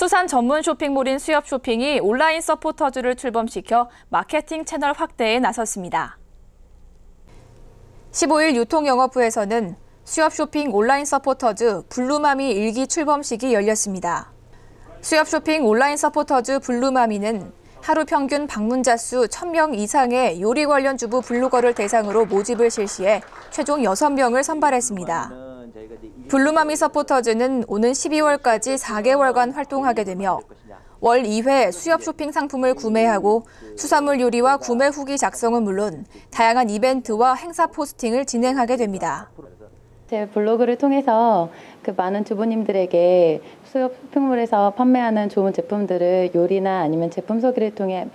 수산 전문 쇼핑몰인 수협 쇼핑이 온라인 서포터즈를 출범시켜 마케팅 채널 확대에 나섰습니다. 15일 유통영업부에서는 수협 쇼핑 온라인 서포터즈 블루마미 일기 출범식이 열렸습니다. 수협 쇼핑 온라인 서포터즈 블루마미는 하루 평균 방문자 수 1000명 이상의 요리 관련 주부 블로거를 대상으로 모집을 실시해 최종 6명을 선발했습니다. 블루마미 서포터즈는 오는 12월까지 4개월간 활동하게 되며 월 2회 수협 쇼핑 상품을 구매하고 수산물 요리와 구매 후기 작성은 물론 다양한 이벤트와 행사 포스팅을 진행하게 됩니다. 제 블로그를 통해서 그 많은 주부님들에게 수협 쇼핑몰에서 판매하는 좋은 제품들을 요리나 아니면 제품 소개를 통해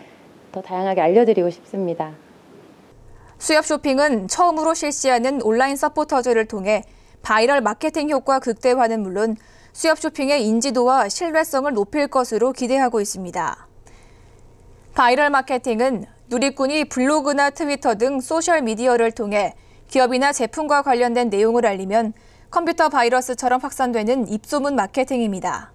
더 다양하게 알려드리고 싶습니다. 수협 쇼핑은 처음으로 실시하는 온라인 서포터즈를 통해 바이럴 마케팅 효과 극대화는 물론 수협 쇼핑의 인지도와 신뢰성을 높일 것으로 기대하고 있습니다. 바이럴 마케팅은 누리꾼이 블로그나 트위터 등 소셜 미디어를 통해 기업이나 제품과 관련된 내용을 알리면 컴퓨터 바이러스처럼 확산되는 입소문 마케팅입니다.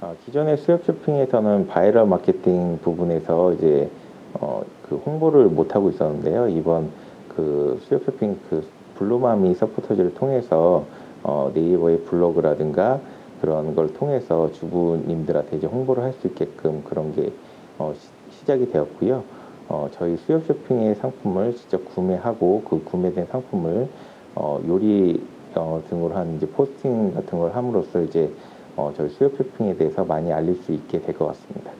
어, 기존의 수협 쇼핑에서는 바이럴 마케팅 부분에서 이제 어, 그 홍보를 못 하고 있었는데요. 이번 그 수협 쇼핑 그 블루마미 서포터즈를 통해서 어, 네이버의 블로그라든가 그런 걸 통해서 주부님들한테 이제 홍보를 할 수 있게끔 그런 게 어, 시, 시작이 되었고요. 어, 저희 수협 쇼핑의 상품을 직접 구매하고 그 구매된 상품을 어, 요리 어, 등으로 한 이제 포스팅 같은 걸 함으로써 이제 어, 저희 수협 쇼핑에 대해서 많이 알릴 수 있게 될 것 같습니다.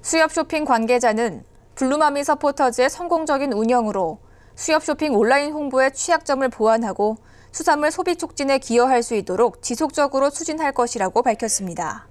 수협 쇼핑 관계자는 블루마미 서포터즈의 성공적인 운영으로 수협 쇼핑 온라인 홍보의 취약점을 보완하고 수산물 소비 촉진에 기여할 수 있도록 지속적으로 추진할 것이라고 밝혔습니다.